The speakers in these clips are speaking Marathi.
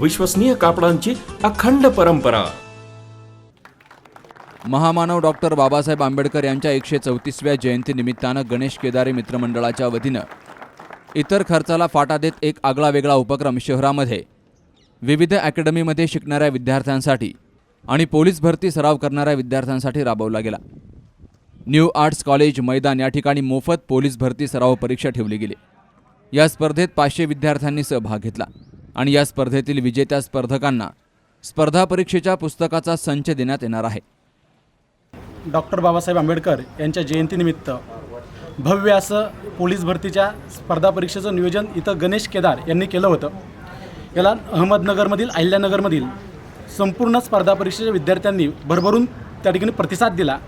विश्वसनीय कापडांची अखंड परंपरा. महामानव डॉक्टर बाबासाहेब आंबेडकर यांच्या एकशे चौतीसव्या जयंतीनिमित्तानं गणेश केदारे मित्रमंडळाच्या वतीनं इतर खर्चाला फाटा देत एक आगळा वेगळा उपक्रम शहरामध्ये विविध अकॅडमीमध्ये शिकणाऱ्या विद्यार्थ्यांसाठी आणि पोलीस भरती सराव करणाऱ्या विद्यार्थ्यांसाठी राबवला गेला. न्यू आर्ट्स कॉलेज मैदान या ठिकाणी मोफत पोलीस भरती सराव परीक्षा ठेवली गेली. या स्पर्धेत पाचशे विद्यार्थ्यांनी सहभाग घेतला. आणि या स्पर्धेतील विजेत्या स्पर्धकांना स्पर्धा परीक्षेच्या पुस्तकाचा संच देण्यात येणार आहे. डॉक्टर बाबासाहेब आंबेडकर यांच्या जयंतीनिमित्त भव्य असं पोलीस भरतीच्या स्पर्धा परीक्षेचं नियोजन इथं गणेश केदार यांनी केलं होतं. याला अहमदनगरमधील अहिल्यानगरमधील संपूर्ण स्पर्धा परीक्षेच्या विद्यार्थ्यांनी भरभरून त्या ठिकाणी प्रतिसाद दिला.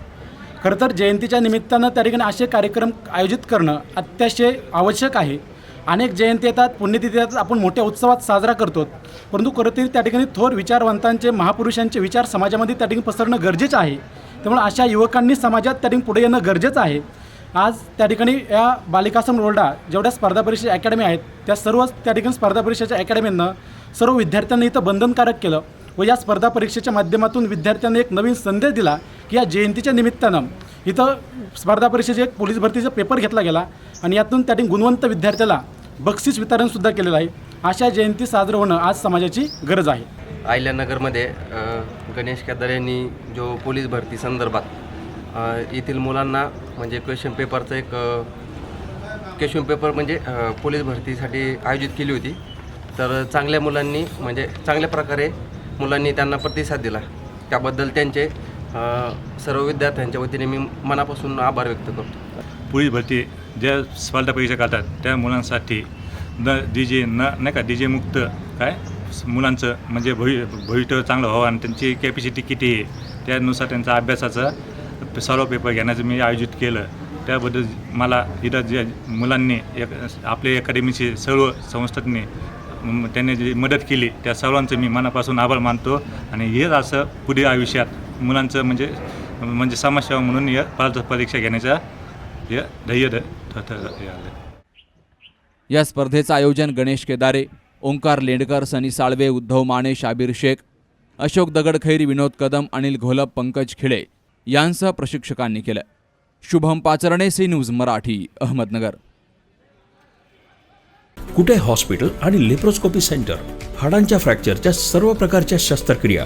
खरं तर जयंतीच्या निमित्तानं त्या ठिकाणी असे कार्यक्रम आयोजित करणं अत्याशय आवश्यक आहे. अनेक जयंती येतात पुण्यतिथी येतात आपण मोठ्या उत्सवात साजरा करतो. परंतु खरं त्या ठिकाणी थोर विचारवंतांचे महापुरुषांचे विचार समाजामध्ये त्या ठिकाणी पसरणं गरजेचं आहे. त्यामुळे अशा युवकांनी समाजात त्या ठिकाणी पुढे येणं गरजेचं आहे. आज त्या ठिकाणी या बालिकासम रोल्डा जेवढ्या स्पर्धा परीक्षा अकॅडमी आहेत त्या सर्व त्या ठिकाणी स्पर्धा परीक्षेच्या अकॅडमींनं सर्व विद्यार्थ्यांनी इथं बंधनकारक केलं व या स्पर्धा परीक्षेच्या माध्यमातून विद्यार्थ्यांनी एक नवीन संदेश दिला की या जयंतीच्या निमित्तानं इथं स्पर्धा परीक्षेचे एक पोलीस भरतीचा पेपर घेतला गेला आणि यातून त्या गुणवंत विद्यार्थ्याला बक्षीस वितरणसुद्धा केलेलं आहे. अशा जयंती साजरं होणं आज समाजाची गरज आहे. अहिल्यानगरमध्ये गणेश केदार यांनी जो पोलीस भरती संदर्भात येथील मुलांना म्हणजे क्वेश्चन पेपरचं एक क्वेश्चन पेपर म्हणजे पोलीस भरतीसाठी आयोजित केली होती. तर चांगल्या मुलांनी म्हणजे चांगल्या प्रकारे मुलांनी त्यांना प्रतिसाद दिला. त्याबद्दल त्यांचे सर्व विद्यार्थ्यांच्या वतीने मी मनापासून आभार व्यक्त करतो. पोलीस भरती ज्या स्पर्धा परीक्षा काढतात त्या मुलांसाठी न डी जे न नाही का डी जे मुक्त काय? मुलांचं म्हणजे भवि भविष्य चांगलं व्हावं आणि त्यांची कॅपॅसिटी किती आहे त्यानुसार त्यांचा अभ्यासाचं सर्व पेपर घेण्याचं मी आयोजित केलं. त्याबद्दल मला इथं ज्या मुलांनी एक आपल्या अकॅडमीचे सर्व संस्थांनी त्यांनी जी मदत केली त्या सर्वांचं मी मनापासून आभार मानतो आणि हेच असं पुढे आयुष्यात मुलांचं म्हणजे म्हणजे समाजसेवा म्हणून या स्पर्धा परीक्षा घेण्याचा हे ध्येय. या स्पर्धेचं आयोजन गणेश केदारे ओंकार लेंडकर सनी साळवे उद्धव माने शाबीर शेख अशोक दगडखैर विनोद कदम अनिल घोलप पंकज खिळे यांसह प्रशिक्षकांनी केलं. Shubham Pacharne C news Marathi Ahmednagar. Kute hospital आणि लेप्रोस्कोपी सेंटर? हाडांच्या फ्रॅक्चरच्या सर्व प्रकारच्या शस्त्रक्रिया.